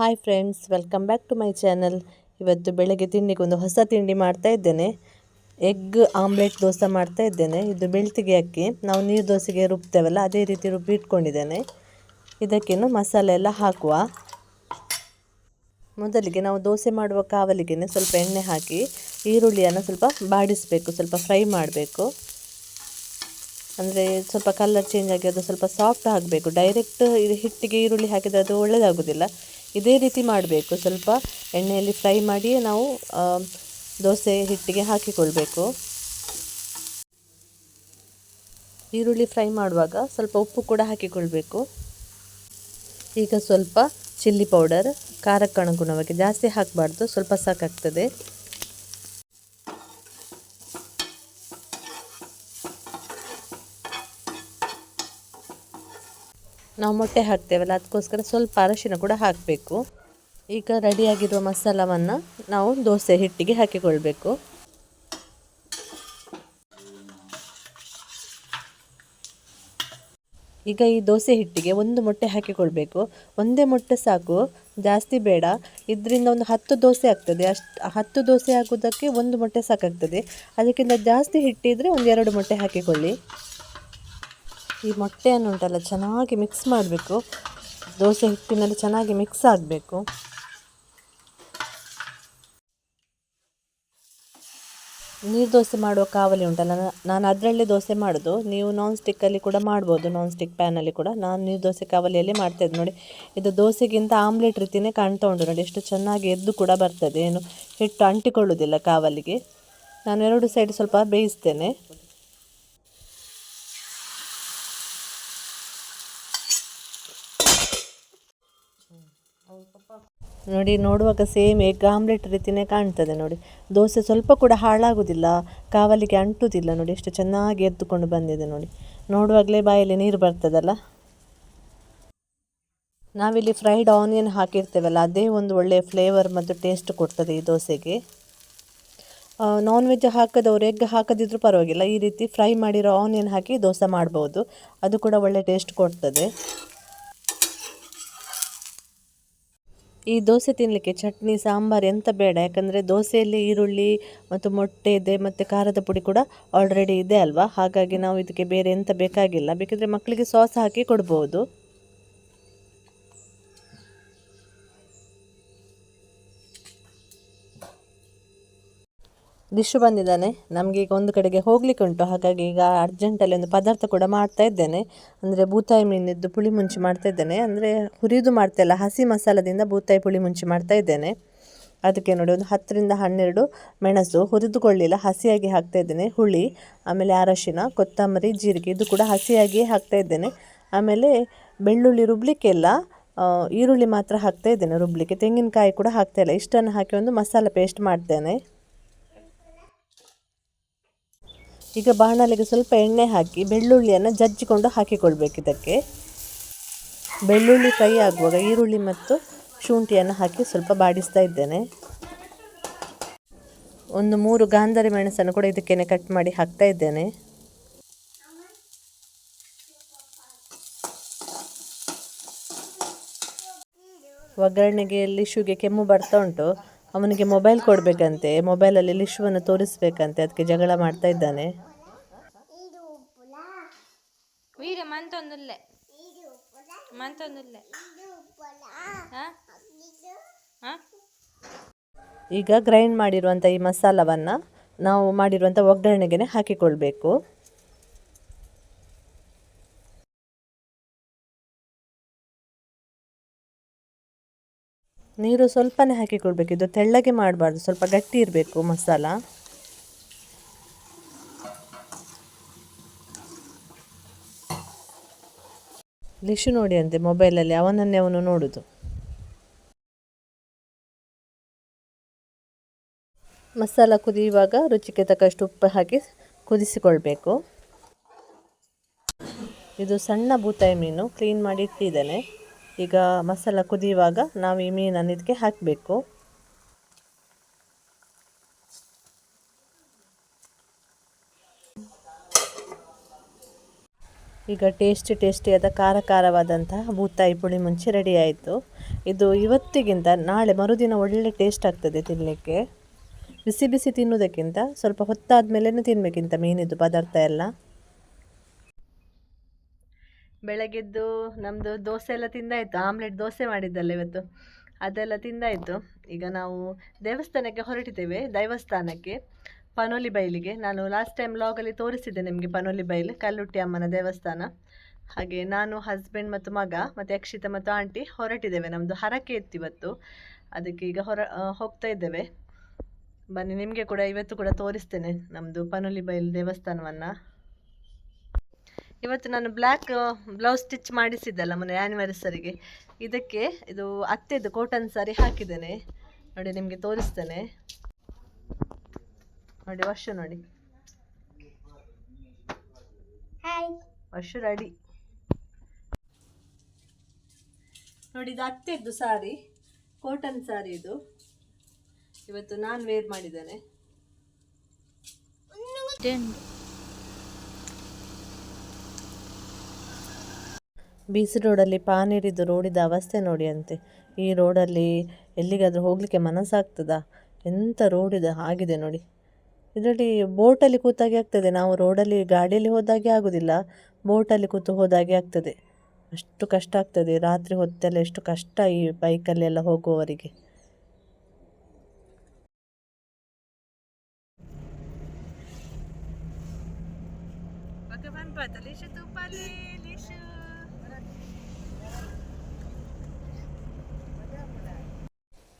Hi friends welcome back to my channel ಇವತ್ತು ಬೆಳಗ್ಗೆ ತಿಂಡಿಗೆ ಒಂದು ಹೊಸ ತಿಂಡಿ ಮಾಡ್ತಾ ಇದ್ದೇನೆ. ಎಗ್ ಆಮ್ಲೆಟ್ ದೋಸೆ ಮಾಡ್ತಾ ಇದ್ದೇನೆ. ಇದು ಬೆಳ್ತಿಗೆ ಅಕ್ಕಿ. ನಾವು ನೀರು ದೋಸೆಗೆ ರುಬ್ತೇವಲ್ಲ, ಅದೇ ರೀತಿ ರುಬ್ಬಿ ಇಟ್ಕೊಂಡಿದ್ದೇನೆ. ಇದಕ್ಕೇನು ಮಸಾಲೆ ಎಲ್ಲ ಹಾಕುವ. ಮೊದಲಿಗೆ ನಾವು ದೋಸೆ ಮಾಡುವ ಕಾವಲಿಗೆ ಸ್ವಲ್ಪ ಎಣ್ಣೆ ಹಾಕಿ, ಈರುಳ್ಳಿಯನ್ನು ಸ್ವಲ್ಪ ಬಾಡಿಸಬೇಕು, ಸ್ವಲ್ಪ ಫ್ರೈ ಮಾಡಬೇಕು. ಅಂದರೆ ಸ್ವಲ್ಪ ಕಲರ್ ಚೇಂಜ್ ಆಗಿ ಅದು ಸ್ವಲ್ಪ ಸಾಫ್ಟ್ ಆಗಬೇಕು. ಡೈರೆಕ್ಟ್ ಇದು ಹಿಟ್ಟಿಗೆ ಈರುಳ್ಳಿ ಹಾಕಿದರೆ ಅದು ಒಳ್ಳೆಯದಾಗೋದಿಲ್ಲ ಇದೇ ರೀತಿ ಮಾಡಬೇಕು. ಸ್ವಲ್ಪ ಎಣ್ಣೆಯಲ್ಲಿ ಫ್ರೈ ಮಾಡಿ ನಾವು ದೋಸೆ ಹಿಟ್ಟಿಗೆ ಹಾಕಿಕೊಳ್ಬೇಕು. ಈರುಳ್ಳಿ ಫ್ರೈ ಮಾಡುವಾಗ ಸ್ವಲ್ಪ ಉಪ್ಪು ಕೂಡ ಹಾಕಿಕೊಳ್ಬೇಕು. ಈಗ ಸ್ವಲ್ಪ ಚಿಲ್ಲಿ ಪೌಡರ್ ಖಾರಕ್ಕೆ ಅನುಗುಣವಾಗಿ ಜಾಸ್ತಿ ಹಾಕಬಾರ್ದು. ಸ್ವಲ್ಪ ಸಾಕಾಗ್ತದೆ. ನಾವು ಮೊಟ್ಟೆ ಹಾಕ್ತೇವಲ್ಲ, ಅದಕ್ಕೋಸ್ಕರ ಸ್ವಲ್ಪ ಅರಶಿನ ಕೂಡ ಹಾಕಬೇಕು. ಈಗ ರೆಡಿಯಾಗಿರುವ ಮಸಾಲವನ್ನು ನಾವು ದೋಸೆ ಹಿಟ್ಟಿಗೆ ಹಾಕಿಕೊಳ್ಬೇಕು. ಈಗ ಈ ದೋಸೆ ಹಿಟ್ಟಿಗೆ ಒಂದು ಮೊಟ್ಟೆ ಹಾಕಿಕೊಳ್ಬೇಕು. ಒಂದೇ ಮೊಟ್ಟೆ ಸಾಕು, ಜಾಸ್ತಿ ಬೇಡ. ಇದರಿಂದ ಒಂದು ಹತ್ತು ದೋಸೆ ಆಗ್ತದೆ. ಅಷ್ಟು, ಹತ್ತು ದೋಸೆ ಆಗೋದಕ್ಕೆ ಒಂದು ಮೊಟ್ಟೆ ಸಾಕಾಗ್ತದೆ. ಅದಕ್ಕಿಂತ ಜಾಸ್ತಿ ಹಿಟ್ಟಿದ್ರೆ ಒಂದು ಎರಡು ಮೊಟ್ಟೆ ಹಾಕಿಕೊಳ್ಳಿ. ಈ ಮೊಟ್ಟೆಯನ್ನು ಉಂಟಲ್ಲ, ಚೆನ್ನಾಗಿ ಮಿಕ್ಸ್ ಮಾಡಬೇಕು. ದೋಸೆ ಹಿಟ್ಟಿನಲ್ಲಿ ಚೆನ್ನಾಗಿ ಮಿಕ್ಸ್ ಆಗಬೇಕು. ನೀರು ದೋಸೆ ಮಾಡುವ ಕಾವಲಿ ಉಂಟಲ್ಲ ನಾನು ಅದರಲ್ಲೇ ದೋಸೆ ಮಾಡೋದು. ನೀವು ನಾನ್ ಸ್ಟಿಕ್ಕಲ್ಲಿ ಕೂಡ ಮಾಡ್ಬೋದು ನಾನ್ ಸ್ಟಿಕ್ ಪ್ಯಾನಲ್ಲಿ ಕೂಡ. ನಾನು ನೀರು ದೋಸೆ ಕಾವಲಿಯಲ್ಲಿ ಮಾಡ್ತಾಯಿದ್ದೆ ನೋಡಿ. ಇದು ದೋಸೆಗಿಂತ ಆಮ್ಲೆಟ್ ರೀತಿಯೇ ಕಾಣ್ತಾ ಉಂಟು ನೋಡಿ, ಎಷ್ಟು ಚೆನ್ನಾಗಿ ಎದ್ದು ಕೂಡ ಬರ್ತದೆ. ಏನು ಹಿಟ್ಟು ಅಂಟಿಕೊಳ್ಳೋದಿಲ್ಲ ಕಾವಲಿಗೆ. ನಾನು ಎರಡು ಸೈಡ್ ಸ್ವಲ್ಪ ಬೇಯಿಸ್ತೇನೆ. ನೋಡಿ, ನೋಡುವಾಗ ಸೇಮ್ ಎಗ್ ಆಮ್ಲೆಟ್ ರೀತಿಯೇ ಕಾಣ್ತದೆ ನೋಡಿ. ದೋಸೆ ಸ್ವಲ್ಪ ಕೂಡ ಹಾಳಾಗೋದಿಲ್ಲ, ಕಾವಲಿಗೆ ಅಂಟುವುದಿಲ್ಲ ನೋಡಿ, ಎಷ್ಟು ಚೆನ್ನಾಗಿ ಎದ್ದುಕೊಂಡು ಬಂದಿದೆ ನೋಡಿ. ನೋಡುವಾಗಲೇ ಬಾಯಲ್ಲಿ ನೀರು ಬರ್ತದಲ್ಲ? ನಾವಿಲ್ಲಿ ಫ್ರೈಡ್ ಆನಿಯನ್ ಹಾಕಿರ್ತೇವಲ್ಲ, ಅದೇ ಒಂದು ಒಳ್ಳೆಯ ಫ್ಲೇವರ್ ಮತ್ತು ಟೇಸ್ಟ್ ಕೊಡ್ತದೆ ಈ ದೋಸೆಗೆ. ನಾನ್ ವೆಜ್ ಹಾಕದವ್ರು ಎಗ್ ಹಾಕದಿದ್ರೂ ಪರವಾಗಿಲ್ಲ, ಈ ರೀತಿ ಫ್ರೈ ಮಾಡಿರೋ ಆನಿಯನ್ ಹಾಕಿ ದೋಸೆ ಮಾಡ್ಬೋದು. ಅದು ಕೂಡ ಒಳ್ಳೆ ಟೇಸ್ಟ್ ಕೊಡ್ತದೆ. ಈ ದೋಸೆ ತಿನ್ನಲಿಕ್ಕೆ ಚಟ್ನಿ, ಸಾಂಬಾರು ಎಂತ ಬೇಡ. ಯಾಕಂದರೆ ದೋಸೆಯಲ್ಲಿ ಈರುಳ್ಳಿ ಮತ್ತು ಮೊಟ್ಟೆ ಇದೆ ಮತ್ತು ಖಾರದ ಪುಡಿ ಕೂಡ ಆಲ್ರೆಡಿ ಇದೆ ಅಲ್ವಾ? ಹಾಗಾಗಿ ನಾವು ಇದಕ್ಕೆ ಬೇರೆ ಎಂತ ಬೇಕಾಗಿಲ್ಲ. ಬೇಕಿದ್ರೆ ಮಕ್ಕಳಿಗೆ ಸಾಸ್ ಹಾಕಿ ಕೊಡ್ಬೋದು. ದಿಶು ಬಂದಿದ್ದಾನೆ. ನಮಗೆ ಈಗ ಒಂದು ಕಡೆಗೆ ಹೋಗ್ಲಿಕ್ಕೆ ಉಂಟು. ಹಾಗಾಗಿ ಈಗ ಅರ್ಜೆಂಟಲ್ಲಿ ಒಂದು ಪದಾರ್ಥ ಕೂಡ ಮಾಡ್ತಾ ಇದ್ದೇನೆ. ಅಂದರೆ ಬೂತಾಯಿ ಮೀನಿದ್ದು ಪುಳಿ ಮುಂಚಿ ಮಾಡ್ತಾ ಇದ್ದೇನೆ. ಅಂದರೆ ಹುರಿದು ಮಾಡ್ತಾ ಇಲ್ಲ. ಹಸಿ ಮಸಾಲದಿಂದ ಬೂತಾಯಿ ಪುಳಿ ಮುಂಚಿ ಮಾಡ್ತಾ ಇದ್ದೇನೆ. ಅದಕ್ಕೆ ನೋಡಿ, ಒಂದು ಹತ್ತರಿಂದ ಹನ್ನೆರಡು ಮೆಣಸು ಹುರಿದುಕೊಳ್ಳಿಲ್ಲ. ಹಸಿಯಾಗಿ ಹಾಕ್ತಾ ಇದ್ದೇನೆ. ಹುಳಿ, ಆಮೇಲೆ ಅರಶಿನ, ಕೊತ್ತಂಬರಿ, ಜೀರಿಗೆ, ಇದು ಕೂಡ ಹಸಿಯಾಗಿ ಹಾಕ್ತಾ ಇದ್ದೇನೆ. ಆಮೇಲೆ ಬೆಳ್ಳುಳ್ಳಿ ರುಬ್ಲಿಕ್ಕೆಲ್ಲ ಈರುಳ್ಳಿ ಮಾತ್ರ ಹಾಕ್ತಾ ಇದ್ದೇನೆ. ರುಬ್ಲಿಕ್ಕೆ ತೆಂಗಿನಕಾಯಿ ಕೂಡ ಹಾಕ್ತಾ ಇಲ್ಲ. ಇಷ್ಟನ್ನು ಹಾಕಿ ಒಂದು ಮಸಾಲೆ ಪೇಸ್ಟ್ ಮಾಡ್ತೇನೆ. ಈಗ ಬಾಣಲೆಗೆ ಸ್ವಲ್ಪ ಎಣ್ಣೆ ಹಾಕಿ ಬೆಳ್ಳುಳ್ಳಿಯನ್ನು ಜಜ್ಜಿಕೊಂಡು ಹಾಕಿಕೊಳ್ಬೇಕು ಇದಕ್ಕೆ. ಬೆಳ್ಳುಳ್ಳಿ ಫ್ರೈ ಆಗುವಾಗ ಈರುಳ್ಳಿ ಮತ್ತು ಶುಂಠಿಯನ್ನು ಹಾಕಿ ಸ್ವಲ್ಪ ಬಾಡಿಸ್ತಾ ಇದ್ದೇನೆ. ಒಂದು ಮೂರು ಗಾಂಧರಿ ಮೆಣಸನ್ನು ಕೂಡ ಇದಕ್ಕೇನೆ ಕಟ್ ಮಾಡಿ ಹಾಕ್ತಾ ಇದ್ದೇನೆ. ಒಗ್ಗರಣೆಗೆ ಶುಗೆ ಕೆಮ್ಮು ಬರ್ತಾ ಉಂಟು ಅವನಿಗೆ ಮೊಬೈಲ್ ಕೊಡಬೇಕಂತೆ ಮೊಬೈಲಲ್ಲಿ ಲಿಶುವನ್ನು ತೋರಿಸ್ಬೇಕಂತೆ ಅದಕ್ಕೆ ಜಗಳ ಮಾಡ್ತಾ ಇದ್ದಾನೆ. ಈಗ ಗ್ರೈಂಡ್ ಮಾಡಿರುವಂಥ ಈ ಮಸಾಲವನ್ನು ನಾವು ಮಾಡಿರುವಂಥ ಒಗ್ಗರಣೆಗೆ ಹಾಕಿಕೊಳ್ಬೇಕು. ನೀರು ಸ್ವಲ್ಪನೇ ಹಾಕಿಕೊಳ್ಬೇಕು ಇದು ತೆಳ್ಳಗೆ ಮಾಡಬಾರ್ದು. ಸ್ವಲ್ಪ ಗಟ್ಟಿ ಇರಬೇಕು ಮಸಾಲ. ಲಿಶು ನೋಡಿ ಅಂತೆ ಮೊಬೈಲಲ್ಲಿ, ಅವನನ್ನೇ ಅವನು ನೋಡುದು. ಮಸಾಲ ಕುದಿಯುವಾಗ ರುಚಿಗೆ ತಕ್ಕಷ್ಟು ಉಪ್ಪು ಹಾಕಿ ಕುದಿಸಿಕೊಳ್ಬೇಕು. ಇದು ಸಣ್ಣ ಬೂತಾಯಿ ಮೀನು. ಕ್ಲೀನ್ ಮಾಡಿ ಇಟ್ಟಿದ್ದೇನೆ. ಈಗ ಮಸಾಲ ಕುದಿಯುವಾಗ ನಾವು ಈ ಮೀನನ್ನು ಇದಕ್ಕೆ ಹಾಕಬೇಕು. ಈಗ ಟೇಸ್ಟಿ ಟೇಸ್ಟಿಯಾದ ಖಾರ ಖಾರವಾದಂತಹ ಬೂತಾಯಿ ಪುಳಿ ಮುಂಚೆ ರೆಡಿ ಆಯಿತು. ಇದು ಇವತ್ತಿಗಿಂತ ನಾಳೆ ಮರುದಿನ ಒಳ್ಳೆ ಟೇಸ್ಟ್ ಆಗ್ತದೆ ತಿನ್ನಲಿಕ್ಕೆ ಬಿಸಿ ಬಿಸಿ ತಿನ್ನುವುದಕ್ಕಿಂತ ಸ್ವಲ್ಪ ಹೊತ್ತಾದ ಮೇಲೇ ತಿನ್ನಬೇಕಿಂತ ಮೀನಿದ್ದು ಪದಾರ್ಥ ಎಲ್ಲ. ಬೆಳಗ್ಗೆದ್ದು ನಮ್ಮದು ದೋಸೆ ಎಲ್ಲ ತಿಂದಾಯಿತು. ಆಮ್ಲೆಟ್ ದೋಸೆ ಮಾಡಿದ್ದಲ್ಲ ಇವತ್ತು. ಅದೆಲ್ಲ ತಿಂದಾಯಿತು. ಈಗ ನಾವು ದೇವಸ್ಥಾನಕ್ಕೆ ಹೊರಟಿದ್ದೇವೆ. ದೈವಸ್ಥಾನಕ್ಕೆ ಪನೋಲಿ ಬೈಲಿಗೆ ನಾನು ಲಾಸ್ಟ್ ಟೈಮ್ ಲಾಗಲ್ಲಿ ತೋರಿಸಿದ್ದೆ ನಿಮಗೆ ಪನೋಲಿ ಬೈಲ್ ಕಲ್ಲುಟ್ಟಿ ಅಮ್ಮನ ದೇವಸ್ಥಾನ. ಹಾಗೆ ನಾನು ಹಸ್ಬೆಂಡ್ ಮತ್ತು ಮಗ ಮತ್ತು ಅಕ್ಷಿತ ಮತ್ತು ಆಂಟಿ ಹೊರಟಿದ್ದೇವೆ. ನಮ್ಮದು ಹರಕೆ ಇತ್ತು ಇವತ್ತು. ಅದಕ್ಕೆ ಈಗ ಹೊರ ಹೋಗ್ತಾ ಇದ್ದೇವೆ. ಬನ್ನಿ, ನಿಮಗೆ ಕೂಡ ಇವತ್ತು ಕೂಡ ತೋರಿಸ್ತೇನೆ ನಮ್ಮದು ಪನೋಲಿ ಬೈಲ್ ದೇವಸ್ಥಾನವನ್ನು. ಇವತ್ತು ನಾನು ಬ್ಲ್ಯಾಕ್ ಬ್ಲೌಸ್ ಸ್ಟಿಚ್ ಮಾಡಿಸಿದ್ದಲ್ಲ ಮೊನ್ನೆ ಆ್ಯನಿವರ್ಸರಿಗೆ ಇದಕ್ಕೆ ಇದು ಅತ್ತೆದು ಕಾಟನ್ ಸಾರಿ ಹಾಕಿದ್ದೇನೆ. ನೋಡಿ ನಿಮಗೆ ತೋರಿಸ್ತೇನೆ. ನೋಡಿ ವರ್ಷ ನೋಡಿ. ವರ್ಷ ರೆಡಿ ನೋಡಿ ಇದು ಅತ್ತೆದ್ದು ಸಾರಿ ಕಾಟನ್ ಸಾರಿ ಇದು. ಇವತ್ತು ನಾನು ವೇರ್ ಮಾಡಿದ್ದೇನೆ. ಬಿ ಸಿ ರೋಡಲ್ಲಿ ಪಾನೇರಿದು ರೋಡಿದ ಅವಸ್ಥೆ ನೋಡಿ ಅಂತೆ ಈ ರೋಡಲ್ಲಿ ಎಲ್ಲಿಗಾದರೂ ಹೋಗಲಿಕ್ಕೆ ಮನಸ್ಸಾಗ್ತದಾ? ಎಂಥ ರೋಡ್ ಇದೆ ಆಗಿದೆ ನೋಡಿ. ಇದರಲ್ಲಿ ಬೋಟಲ್ಲಿ ಕೂತಾಗೆ ಆಗ್ತದೆ. ನಾವು ರೋಡಲ್ಲಿ ಗಾಡಿಯಲ್ಲಿ ಹೋದಾಗೆ ಆಗೋದಿಲ್ಲ. ಬೋಟಲ್ಲಿ ಕೂತು ಹೋದಾಗೆ ಆಗ್ತದೆ. ಅಷ್ಟು ಕಷ್ಟ ಆಗ್ತದೆ. ರಾತ್ರಿ ಹೊತ್ತೆಲ್ಲ ಎಷ್ಟು ಕಷ್ಟ ಈ ಬೈಕಲ್ಲಿ ಎಲ್ಲ ಹೋಗುವವರಿಗೆ.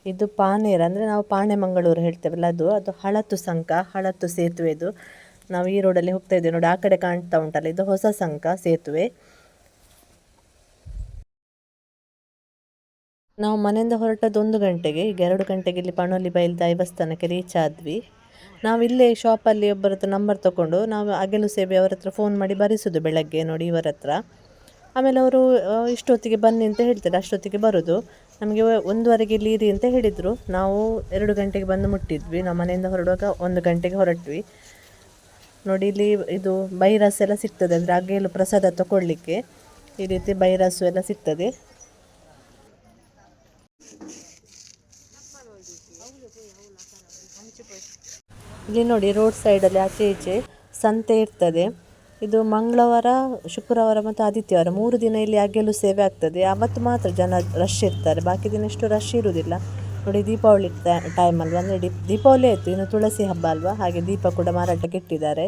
ಇದು ಪಾನೇರ್ ಅಂದರೆ ನಾವು ಪಾಣೆ ಮಂಗಳೂರು ಹೇಳ್ತೇವಲ್ಲ ಅದು ಅದು ಹಳತ್ತು ಸಂಕ ಹಳತ್ತು ಸೇತುವೆದು ನಾವು ಈ ರೋಡಲ್ಲಿ ಹೋಗ್ತಾ ಇದ್ದೇವೆ ನೋಡಿ, ಆ ಕಡೆ ಕಾಣ್ತಾ ಉಂಟಲ್ಲ, ಇದು ಹೊಸ ಸಂಕ, ಸೇತುವೆ. ನಾವು ಮನೆಯಿಂದ ಹೊರಟದ್ದು ಒಂದು ಗಂಟೆಗೆ, ಈಗ ಎರಡು ಗಂಟೆಗೆ ಇಲ್ಲಿ ಪಣೋಲಿ ಬೈಲ್ ದೇವಸ್ಥಾನಕ್ಕೆ ರೀಚ್ ಆದ್ವಿ. ನಾವು ಇಲ್ಲೇ ಶಾಪಲ್ಲಿ ಒಬ್ಬರ ಹತ್ರ ನಂಬರ್ ತಗೊಂಡು ನಾವು ಅಗೆಲು ಸೇವೆ ಅವರ ಹತ್ರ ಫೋನ್ ಮಾಡಿ ಬರೆಸೋದು ಬೆಳಗ್ಗೆ ನೋಡಿ ಇವರ ಹತ್ರ ಆಮೇಲೆ ಅವರು ಇಷ್ಟೊತ್ತಿಗೆ ಬನ್ನಿ ಅಂತ ಹೇಳ್ತಾರೆ, ಅಷ್ಟೊತ್ತಿಗೆ ಬರೋದು. ನಮಗೆ ಒಂದುವರೆಗೆ ಇಲ್ಲಿ ಇರಿ ಅಂತ ಹೇಳಿದರು. ನಾವು ಎರಡು ಗಂಟೆಗೆ ಬಂದು ಮುಟ್ಟಿದ್ವಿ. ನಮ್ಮ ಮನೆಯಿಂದ ಹೊರಡುವಾಗ ಒಂದು ಗಂಟೆಗೆ ಹೊರಟ್ವಿ. ನೋಡಿ, ಇಲ್ಲಿ ಇದು ಬೈರಸ್ ಎಲ್ಲ ಸಿಗ್ತದೆ ಅಂದರೆ ಅಗೇಲು ಪ್ರಸಾದ ತಗೊಳ್ಳಿಕ್ಕೆ ಈ ರೀತಿ ಬೈರಸ್ಸು ಎಲ್ಲ ಸಿಗ್ತದೆ. ಇಲ್ಲಿ ನೋಡಿ ರೋಡ್ ಸೈಡಲ್ಲಿ ಆಚೆ ಈಚೆ ಸಂತೆ ಇರ್ತದೆ. ಇದು ಮಂಗಳವಾರ, ಶುಕ್ರವಾರ ಮತ್ತು ಆದಿತ್ಯವಾರ. ಮೂರು ದಿನ ಇಲ್ಲಿ ಅಗೆಲು ಸೇವೆ ಆಗ್ತದೆ. ಅವತ್ತು ಮಾತ್ರ ಜನ ರಶ್ ಇರ್ತಾರೆ. ಬಾಕಿ ದಿನ ಇಷ್ಟು ರಶ್ ಇರುವುದಿಲ್ಲ. ನೋಡಿ, ದೀಪಾವಳಿ ಟೈಮ್ ಅಲ್ವಾ? ಅಂದರೆ ದೀಪಾವಳಿ ಆಯಿತು. ಇನ್ನು ತುಳಸಿ ಹಬ್ಬ ಅಲ್ವಾ? ಹಾಗೆ ದೀಪ ಕೂಡ ಮಾರಾಟಕ್ಕೆ ಇಟ್ಟಿದ್ದಾರೆ.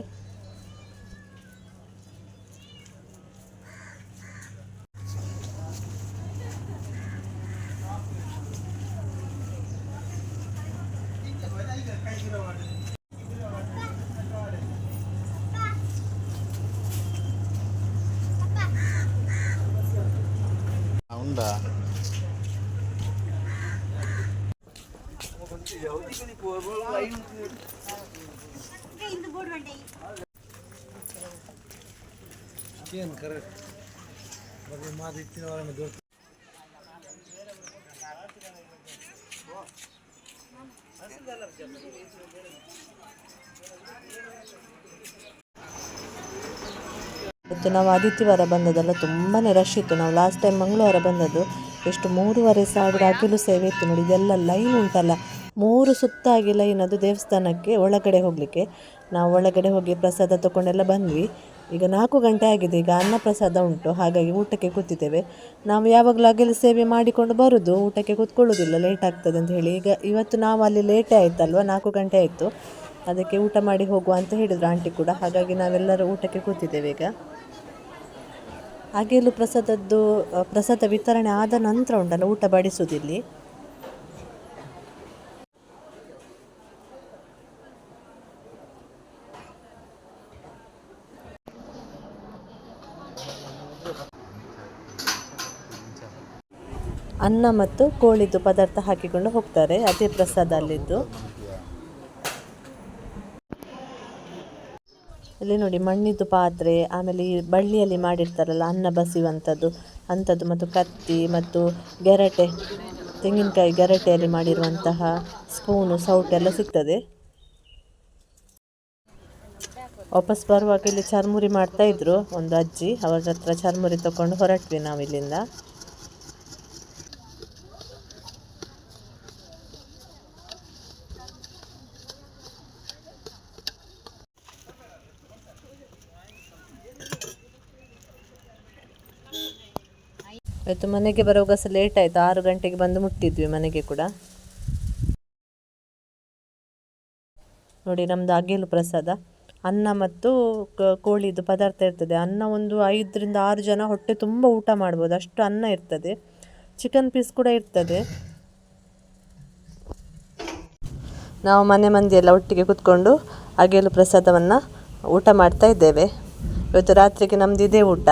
다 ಏನು ಕರೆಕ್ಟ್ ಬಗ್ಗೆ ಮಾತು ಇತ್ತಿನ ವಾರ ಗೊತ್ತು ಅಸಲ್ ಇವತ್ತು ನಾವು ಆದಿತ್ಯವಾರ ಬಂದದಲ್ಲ ತುಂಬಾ ರಶ್ ಇತ್ತು. ನಾವು ಲಾಸ್ಟ್ ಟೈಮ್ ಮಂಗಳವಾರ ಬಂದದ್ದು ಎಷ್ಟು ಮೂರುವರೆ ಸಾವಿರ ಅಗಿಲು ಸೇವೆ ಇತ್ತು ನೋಡಿ. ಇದೆಲ್ಲ ಲೈನ್ ಉಂಟಲ್ಲ. ಮೂರು ಸುತ್ತಾಗಿ ಲೈನ್ ಅದು ದೇವಸ್ಥಾನಕ್ಕೆ ಒಳಗಡೆ ಹೋಗಲಿಕ್ಕೆ. ನಾವು ಒಳಗಡೆ ಹೋಗಿ ಪ್ರಸಾದ ತಗೊಂಡೆಲ್ಲ ಬಂದ್ವಿ. ಈಗ ನಾಲ್ಕು ಗಂಟೆ ಆಗಿದೆ. ಈಗ ಅನ್ನ ಪ್ರಸಾದ ಉಂಟು. ಹಾಗಾಗಿ ಊಟಕ್ಕೆ ಕೂತಿದ್ದೇವೆ. ನಾವು ಯಾವಾಗಲೂ ಅಗಲು ಸೇವೆ ಮಾಡಿಕೊಂಡು ಬರೋದು. ಊಟಕ್ಕೆ ಕೂತ್ಕೊಳ್ಳೋದಿಲ್ಲ ಲೇಟ್ ಆಗ್ತದೆ ಅಂತ ಹೇಳಿ. ಈಗ ಇವತ್ತು ನಾವು ಅಲ್ಲಿ ಲೇಟೇ ಆಯಿತಲ್ವ? ನಾಲ್ಕು ಗಂಟೆ ಆಯಿತು. ಅದಕ್ಕೆ ಊಟ ಮಾಡಿ ಹೋಗುವ ಅಂತ ಹೇಳಿದ್ರು ಆಂಟಿ ಕೂಡ. ಹಾಗಾಗಿ ನಾವೆಲ್ಲರೂ ಊಟಕ್ಕೆ ಕೂತಿದ್ದೇವೆ ಈಗ. ಹಾಗೆಲ್ಲೂ ಪ್ರಸಾದದ್ದು ಪ್ರಸಾದ ವಿತರಣೆ ಆದ ನಂತರ ಉಂಟಲ್ಲ, ಊಟ ಬಡಿಸುವುದಿಲ್ಲಿ? ಅನ್ನ ಮತ್ತು ಕೋಳಿದು ಪದಾರ್ಥ ಹಾಕಿಕೊಂಡು ಹೋಗ್ತಾರೆ, ಅದೇ ಪ್ರಸಾದ ಅಲ್ಲಿದ್ದು. ಇಲ್ಲಿ ನೋಡಿ ಮಣ್ಣಿದ್ದು ಪಾತ್ರೆ, ಆಮೇಲೆ ಈ ಬಳ್ಳಿಯಲ್ಲಿ ಮಾಡಿರ್ತಾರಲ್ಲ ಅನ್ನ ಬಸಿಯುವಂಥದ್ದು ಅಂಥದ್ದು ಮತ್ತು ಕತ್ತಿ ಮತ್ತು ಗೆರಟೆ, ತೆಂಗಿನಕಾಯಿ ಗೆರಟೆಯಲ್ಲಿ ಮಾಡಿರುವಂತಹ ಸ್ಪೂನು ಎಲ್ಲ ಸಿಗ್ತದೆ. ವಾಪಸ್ ಬರುವಾಗ ಇಲ್ಲಿ ಚರ್ಮುರಿ ಮಾಡ್ತಾ ಇದ್ರು ಒಂದು ಅಜ್ಜಿ, ಅವರ ಹತ್ರ ಚರ್ಮುರಿ ತಗೊಂಡು ಹೊರಟ್ವಿ ನಾವು ಇಲ್ಲಿಂದ ಆಯಿತು, ಮನೆಗೆ ಬರುವಾಗ ಸಹ ಲೇಟ್ ಆಯಿತು. ಆರು ಗಂಟೆಗೆ ಬಂದು ಮುಟ್ಟಿದ್ವಿ ಮನೆಗೆ ಕೂಡ. ನೋಡಿ ನಮ್ಮದು ಅಗೇಲು ಪ್ರಸಾದ. ಅನ್ನ ಮತ್ತು ಕೋಳಿದು ಪದಾರ್ಥ ಇರ್ತದೆ. ಅನ್ನ ಒಂದು ಐದರಿಂದ ಆರು ಜನ ಹೊಟ್ಟೆ ತುಂಬ ಊಟ ಮಾಡ್ಬೋದು. ಅಷ್ಟು ಅನ್ನ ಇರ್ತದೆ. ಚಿಕನ್ ಪೀಸ್ ಕೂಡ ಇರ್ತದೆ. ನಾವು ಮನೆ ಮಂದಿಯೆಲ್ಲ ಒಟ್ಟಿಗೆ ಕೂತ್ಕೊಂಡು ಅಗೇಲು ಪ್ರಸಾದವನ್ನು ಊಟ ಮಾಡ್ತಾ ಇದ್ದೇವೆ. ಇವತ್ತು ರಾತ್ರಿಗೆ ನಮ್ದು ಇದೇ ಊಟ.